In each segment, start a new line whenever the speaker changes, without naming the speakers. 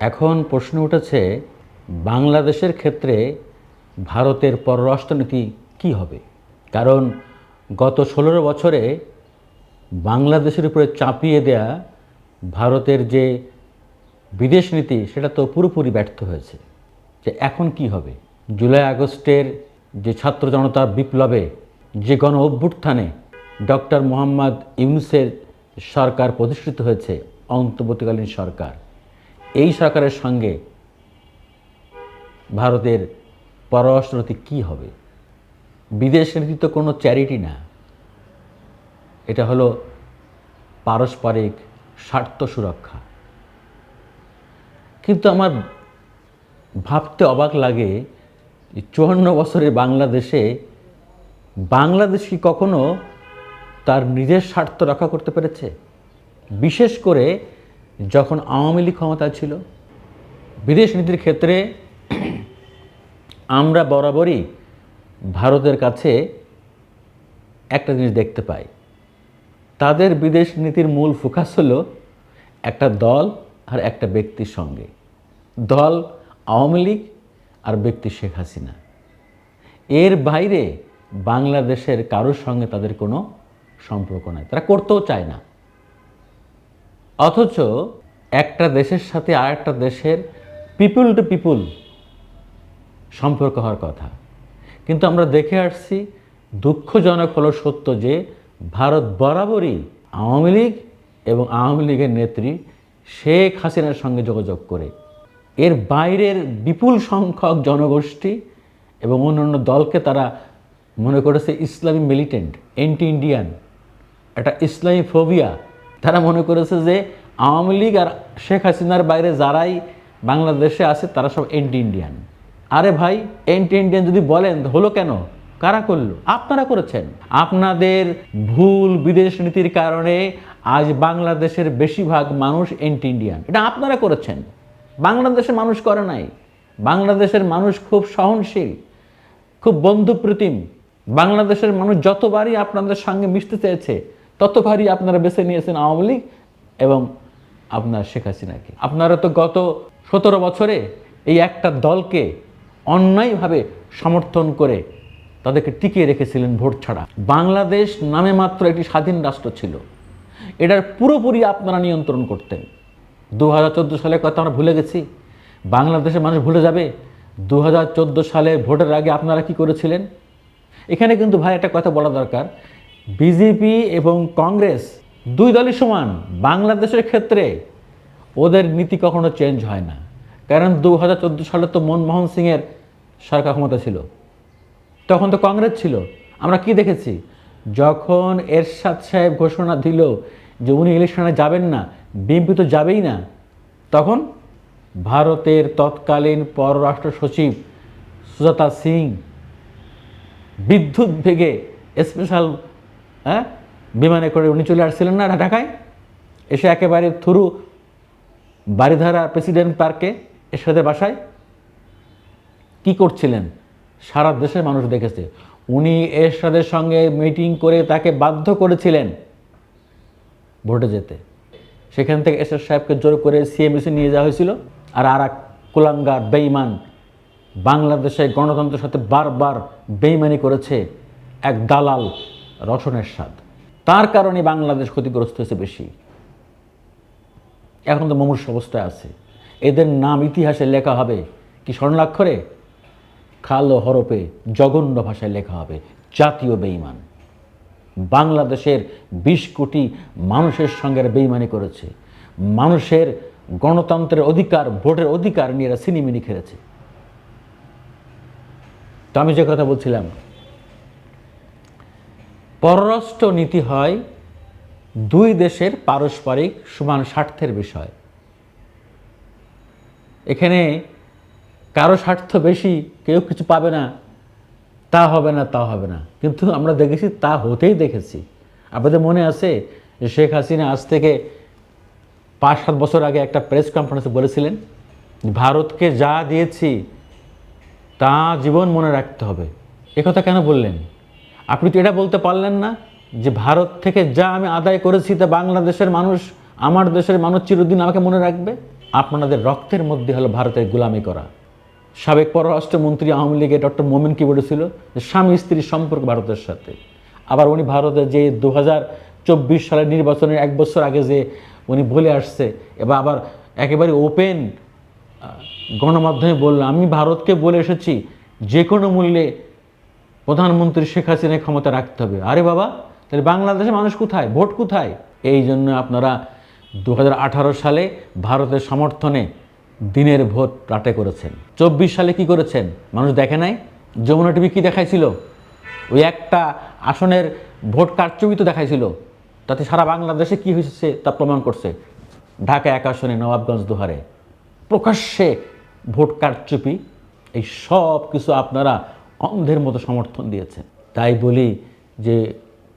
এখন প্রশ্ন উঠেছে, বাংলাদেশের ক্ষেত্রে ভারতের পররাষ্ট্রনীতি কি হবে? কারণ গত ষোলো বছরে বাংলাদেশের উপরে চাপিয়ে দেয়া ভারতের যে বিদেশ নীতি, সেটা তো পুরোপুরি ব্যর্থ হয়েছে। যে এখন কি হবে? জুলাই আগস্টের যে ছাত্র জনতার বিপ্লবে যে গণ অভ্যুত্থানে ডক্টর মোহাম্মদ ইউনুসের সরকার প্রতিষ্ঠিত হয়েছে, অন্তর্বর্তীকালীন সরকার। এই সরকারের সঙ্গে ভারতের পররাষ্ট্রনীতি কী হবে? বিদেশ নীতি তো কোনো চ্যারিটি না। এটা হলো পারস্পরিক স্বার্থ সুরক্ষা। কিন্তু আমার ভাবতে অবাক লাগে চুয়ান্ন বছরের বাংলাদেশে বাংলাদেশ কি কখনো তার নিজের স্বার্থ রক্ষা করতে পেরেছে? বিশেষ করে যখন আওয়ামী লীগ ক্ষমতা ছিল, বিদেশ নীতির ক্ষেত্রে আমরা বরাবরই ভারতের কাছে একটা জিনিস দেখতে পাই। তাদের বিদেশ নীতির মূল ফোকাস হলো একটা দল আর একটা ব্যক্তির সঙ্গে। দল আওয়ামী লীগ আর ব্যক্তি শেখ হাসিনা। এর বাইরে বাংলাদেশের কারোর সঙ্গে তাদের কোনো সম্পর্ক নাই। তারা করতেও চায় না। অথচ একটা দেশের সাথে আর একটা দেশের পিপুল টু পিপুল সম্পর্ক হওয়ার কথা। কিন্তু আমরা দেখে আসছি, দুঃখজনক হলো সত্য যে ভারত বরাবরই আওয়ামী লীগ এবং আওয়ামী লীগের নেত্রী শেখ হাসিনার সঙ্গে যোগাযোগ করে। এর বাইরের বিপুল সংখ্যক জনগোষ্ঠী এবং অন্যান্য দলকে তারা মনে করেছে ইসলামী মিলিটেন্ট এন্টি ইন্ডিয়ান একটা ইসলামী ফোবিয়া তারা মনে করেছে যে আওয়ামী লীগ আর শেখ হাসিনার বাইরে যারাই বাংলাদেশে আছে, তারা সব এন্টি ইন্ডিয়ান আরে ভাই এন্টি ইন্ডিয়ান যদি বলেন হলো কেন? কারা করল? আপনারা করেছেন। আপনাদের ভুল বিদেশ নীতির কারণে আজ বাংলাদেশের বেশিরভাগ মানুষ এন্টি ইন্ডিয়ান এটা আপনারা করেছেন। বাংলাদেশের মানুষ করে নাই। বাংলাদেশের মানুষ খুব সহনশীল, খুব বন্ধুপ্রতিম বাংলাদেশের মানুষ যতবারই আপনাদের সঙ্গে মিশতে চেয়েছে ততবারই আপনারা বেছে নিয়েছেন আওয়ামী লীগ এবং আপনার শেখ হাসিনাকে। আপনারা তো গত সতেরো বছরে এই একটা দলকে অন্যায়ভাবে সমর্থন করে তাদেরকে টিকিয়ে রেখেছিলেন ভোট ছাড়া। বাংলাদেশ নামে মাত্র একটি স্বাধীন রাষ্ট্র ছিল। এটার পুরোপুরি আপনারা নিয়ন্ত্রণ করতেন। দু হাজার চোদ্দ সালের কথা আমরা ভুলে গেছি। বাংলাদেশের মানুষ ভুলে যাবে। দু হাজার চোদ্দ সালে ভোটের আগে আপনারা কি করেছিলেন? এখানে কিন্তু ভাই একটা কথা বলা দরকার। বিজেপি এবং কংগ্রেস দুই দলই সমান। বাংলাদেশের ক্ষেত্রে ওদের নীতি কখনো চেঞ্জ হয় না। কারণ দু হাজার চোদ্দ সালে তো মনমোহন সিংয়ের সরকার ক্ষমতা ছিল। তখন তো কংগ্রেস ছিল। আমরা কি দেখেছি? যখন এরশাদ সাহেব ঘোষণা দিল যে উনি ইলেকশনে যাবেন না, বিএনপি তো যাবেই না, তখন ভারতের তৎকালীন পররাষ্ট্র সচিব সুজাতা সিং বিদ্যুৎ বেগে স্পেশাল হ্যাঁ? বিমানে করে উনি চলে আসছিলেন না ঢাকায়? এসে একেবারে থুরু বাড়িধারা প্রেসিডেন্ট পার্কে এরশাদের বাসায় কি করছিলেন? সারা দেশের মানুষ দেখেছে। উনি এরশাদের সঙ্গে মিটিং করে তাকে বাধ্য করেছিলেন ভোটে যেতে। সেখান থেকে এসআর সাহেবকে জোর করে সিএমএসি নিয়ে যাওয়া হয়েছিল। আর আর এক কুলাঙ্গার বেইমান বাংলাদেশের গণতন্ত্রের সাথে বারবার বেইমানি করেছে এক দালাল রসনের স্বাদ। তার কারণে বাংলাদেশ ক্ষতিগ্রস্ত হয়েছে বেশি। এখন তো মমূর্ষ অবস্থায় আছে। এদের নাম ইতিহাসে লেখা হবে কি স্বর্ণাক্ষরে? খাল ও হরপে জঘন্য ভাষায় লেখা হবে, জাতীয় বেইমান। বাংলাদেশের বিশ কোটি মানুষের সঙ্গে বেইমানি করেছে। মানুষের গণতন্ত্রের অধিকার, ভোটের অধিকার নিয়ে এরা সিনিমিনি খেলেছে। তো আমি যে কথা বলছিলাম পররাষ্ট্র নীতি হয় দুই দেশের পারস্পরিক সমান স্বার্থের বিষয়। এখানে কারও স্বার্থ বেশি, কেউ কিছু পাবে না, তা হবে না, তা হবে না। কিন্তু আমরা দেখেছি, তা হতেই দেখেছি। আপনাদের মনে আছে যে শেখ হাসিনা আজ থেকে পাঁচ, সাত বছর আগে একটা প্রেস কনফারেন্সে বলেছিলেন, ভারতকে যা দিয়েছি, তা জীবন মনে রাখতে হবে। একথা কেন বললেন? আপনি তো এটা বলতে পারলেন না যে ভারত থেকে যা আমি আদায় করেছি তা বাংলাদেশের মানুষ, আমার দেশের মানুষ চিরদিন আমাকে মনে রাখবে? আপনাদের রক্তের মধ্যে হলো ভারতের গোলামি করা। সাবেক পররাষ্ট্রমন্ত্রী আওয়ামী লীগের ডক্টর মোমেন কি বলেছিল? যে স্বামী স্ত্রীর সম্পর্ক ভারতের সাথে। আবার উনি ভারতে যে দু হাজার চব্বিশ সালের নির্বাচনের এক বছর আগে যে উনি বলে আসছে, এবার আবার একেবারে ওপেন গণমাধ্যমে বলল, আমি ভারতকে বলে এসেছি, যে কোনো মূল্যে প্রধানমন্ত্রী শেখ হাসিনা ক্ষমতা রাখতে হবে। আরে বাবা, তাহলে বাংলাদেশের মানুষ কোথায়? ভোট কোথায়? এই জন্য আপনারা দু হাজার আঠারো সালে ভারতের সমর্থনে দিনের ভোট রাটে করেছেন। চব্বিশ সালে কি করেছেন? মানুষ দেখে নাই? যমুনা টিভি কী দেখাইছিল? ওই একটা আসনের ভোট কারচুপি তো দেখাইছিল। তাতে সারা বাংলাদেশে কি হয়েছে তা প্রমাণ করছে। ঢাকা এক আসনে, নবাবগঞ্জ দুহারে। প্রকাশ্যে ভোট কারচুপি, এই সব কিছু আপনারা অন্ধের মতো সমর্থন দিয়েছেন তাই বলি যে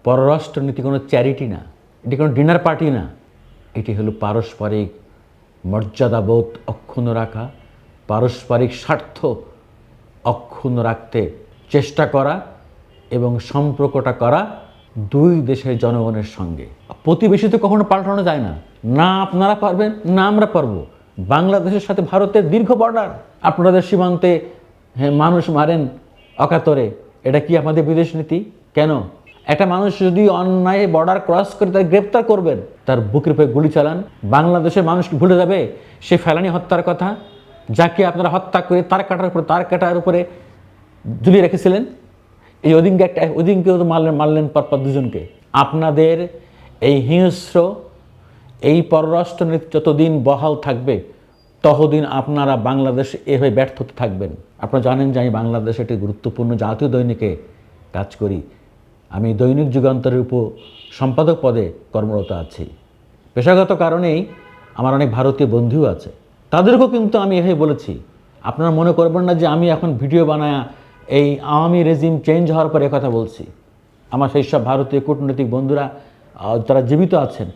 পররাষ্ট্রনীতি কোনো চ্যারিটি না, এটি কোনো ডিনার পার্টি না, এটি হলো পারস্পরিক মর্যাদাবোধ অক্ষুণ্ণ রাখা, পারস্পরিক স্বার্থ অক্ষুণ্ণ রাখতে চেষ্টা করা এবং সম্পর্কটা করা দুই দেশের জনগণের সঙ্গে। প্রতিবেশী তো কখনো পাল্টানো যায় না। না আপনারা পারবেন, না আমরা পারব। বাংলাদেশের সাথে ভারতের দীর্ঘ বর্ডার আপনাদের সীমান্তে হ্যাঁ মানুষ মারেন অকাতরে। এটা কি আমাদের বিদেশ নীতি? কেন? একটা মানুষ যদি অন্যায় বর্ডার ক্রস করে তার গ্রেপ্তার করবেন, তার বুকের উপরে গুলি চালান, বাংলাদেশের মানুষ ভুলে যাবে সে ফেলানি হত্যার কথা? যাকে আপনারা হত্যা করে তার কাটার উপরে, তার কাটার উপরে ঝুলিয়ে রেখেছিলেন? এই ওদিনকে একটা ওদিনকেও তো মারলেন মারলেন পরপর দুজনকে। আপনাদের এই হিংস্র, এই পররাষ্ট্রনীতি যতদিন বহাল থাকবে ততদিন আপনারা বাংলাদেশ এভাবে ব্যর্থ থাকবেন। আপনারা জানেন যে আমি বাংলাদেশে একটি গুরুত্বপূর্ণ জাতীয় দৈনিকে কাজ করি। আমি দৈনিক যুগান্তরের উপ সম্পাদক পদে কর্মরত আছি। পেশাগত কারণেই আমার অনেক ভারতীয় বন্ধুও আছে। তাদেরকেও কিন্তু আমি এভাবে বলেছি। আপনারা মনে করবেন না যে আমি এখন ভিডিও বানায় এই আওয়ামী রেজিম চেঞ্জ হওয়ার পরে কথা বলছি। আমার সেই সব ভারতীয় কূটনৈতিক বন্ধুরা যারা জীবিত আছেন,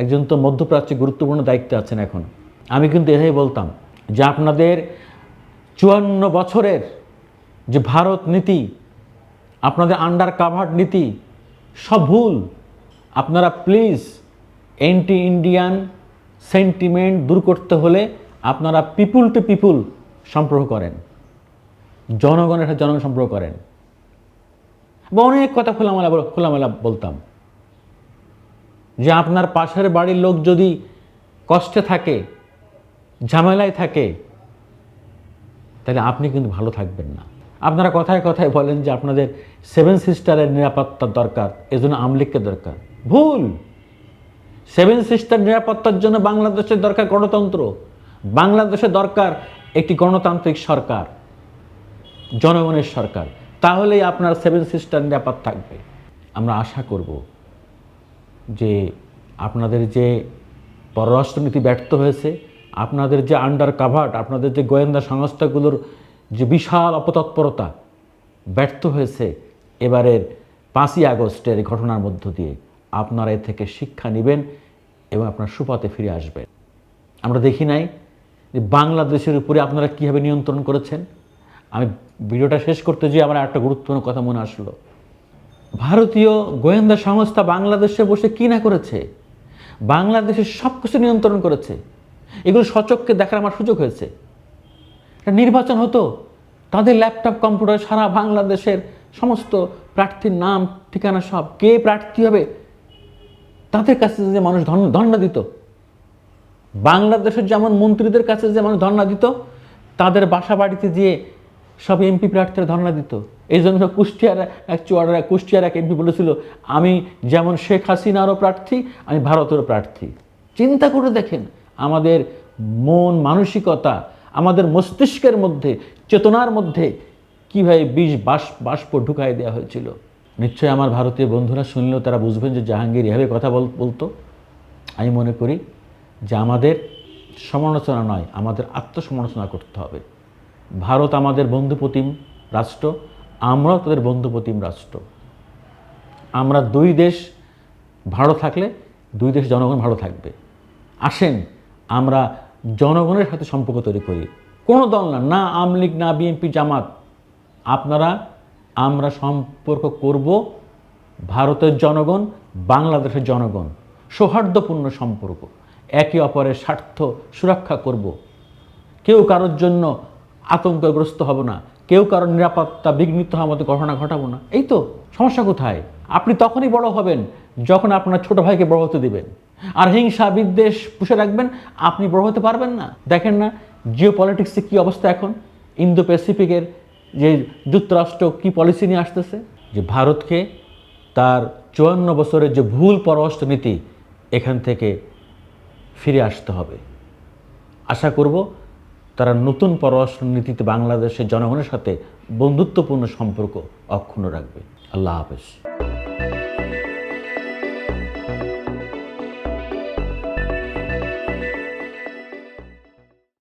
একজন তো মধ্যপ্রাচ্যে গুরুত্বপূর্ণ দায়িত্বে আছেন এখন। আমি কিন্তু এটাই বলতাম যে আপনাদের চুয়ান্ন বছরের যে ভারত নীতি, আপনাদের আন্ডার কাভার্ড নীতি, সব ভুল। আপনারা প্লিজ অ্যান্টি ইন্ডিয়ান সেন্টিমেন্ট দূর করতে হলে আপনারা পিপুল টু পিপুল সম্পর্ক করেন। জনগণের সাথে জনগণ সম্পর্ক করেন। বা অনেক কথা খোলামেলা খোলামেলা বলতাম। যে আপনার পাশের বাড়ির লোক যদি কষ্টে থাকে ঝামেলায় থাকে, তাহলে আপনি কিন্তু ভালো থাকবেন না। আপনারা কথায় কথায় বলেন যে আপনাদের সেভেন সিস্টারের নিরাপত্তার দরকার, এজন্য আমলিগকে দরকার। ভুল! সেভেন সিস্টার নিরাপত্তার জন্য বাংলাদেশের দরকার গণতন্ত্র। বাংলাদেশের দরকার একটি গণতান্ত্রিক সরকার, জনগণের সরকার। তাহলেই আপনার সেভেন সিস্টার নিরাপদ থাকবে। আমরা আশা করব যে আপনাদের যে পররাষ্ট্রনীতি ব্যর্থ হয়েছে আপনাদের যে আন্ডার কাভার্ড আপনাদের যে গোয়েন্দা সংস্থাগুলোর যে বিশাল অপতৎপরতা ব্যর্থ হয়েছে এবারের পাঁচই আগস্টের ঘটনার মধ্য দিয়ে, আপনারা এ থেকে শিক্ষা নেবেন এবং আপনার সুপথে ফিরে আসবেন। আমরা দেখি নাই যে বাংলাদেশের উপরে আপনারা কীভাবে নিয়ন্ত্রণ করেছেন। আমি ভিডিওটা শেষ করতে যেয়ে আমার একটা গুরুত্বপূর্ণ কথা মনে আসলো। ভারতীয় গোয়েন্দা সংস্থা বাংলাদেশে বসে কি না করেছে? বাংলাদেশের সব কিছু নিয়ন্ত্রণ করেছে। এগুলো সচককে দেখার আমার সুযোগ হয়েছে। একটা নির্বাচন হতো, তাদের ল্যাপটপ, কম্পিউটার, সারা বাংলাদেশের সমস্ত প্রার্থীর নাম, ঠিকানা সব, কে প্রার্থী হবে, তাদের কাছে যে মানুষ ধর্ণা দিত। বাংলাদেশের যেমন মন্ত্রীদের কাছে যে মানুষ ধর্ণা দিত, তাদের বাসা বাড়িতে গিয়ে সব এমপি প্রার্থীরা ধর্ণা দিত। এই জন্য কুষ্টিয়ার এক চুয়াডার, কুষ্টিয়ার এক এমপি বলেছিল, আমি যেমন শেখ হাসিনারও প্রার্থী, আমি ভারতেরও প্রার্থী। চিন্তা করে দেখেন আমাদের মন মানসিকতা, আমাদের মস্তিষ্কের মধ্যে, চেতনার মধ্যে কীভাবে বিষ বাস, বাষ্প ঢুকাই দেওয়া হয়েছিল? নিশ্চয়ই আমার ভারতীয় বন্ধুরা শুনলেও তারা বুঝবেন যে জাহাঙ্গীর এভাবে কথা বল- বলতো। আমি মনে করি যে আমাদের সমালোচনা নয়, আমাদের আত্মসমালোচনা করতে হবে। ভারত আমাদের বন্ধুপ্রতিম রাষ্ট্র, আমরাও তাদের বন্ধুপ্রতিম রাষ্ট্র। আমরা দুই দেশ ভালো থাকলে, দুই দেশ জনগণ ভালো থাকবে। আসেন আমরা জনগণের সাথে সম্পর্ক তৈরি করি। কোনো দল না না আওয়ামী লীগ, না বিএনপি, জামাত। আপনারা, আমরা সম্পর্ক করব ভারতের জনগণ, বাংলাদেশের জনগণ। সৌহার্দ্যপূর্ণ সম্পর্ক। একে অপরের স্বার্থ সুরক্ষা করব। কেউ কারোর জন্য আতঙ্কগ্রস্ত হব না। কেউ কারোর নিরাপত্তা বিঘ্নিত হওয়ার মতো ঘটনা ঘটাবো না। এই তো, সমস্যা কোথায়? আপনি তখনই বড় হবেন যখন আপনার ছোট ভাইকে বড় হতে দিবেন। আর হিংসা বিদ্বেষ পুষে রাখবেন, আপনি বড় হতে পারবেন না। দেখেন না জিও পলিটিক্সে কী অবস্থা এখন? ইন্দো প্যাসিফিকের যে যুক্তরাষ্ট্র কি পলিসি নিয়ে আসতেছে? যে ভারতকে তার চুয়ান্ন বছরের যে ভুল পররাষ্ট্র নীতি, এখান থেকে ফিরে আসতে হবে। আশা করব তারা নতুন পররাষ্ট্র নীতিতে বাংলাদেশের জনগণের সাথে বন্ধুত্বপূর্ণ সম্পর্ক অক্ষুণ্ণ রাখবে। আল্লাহ হাফেজ।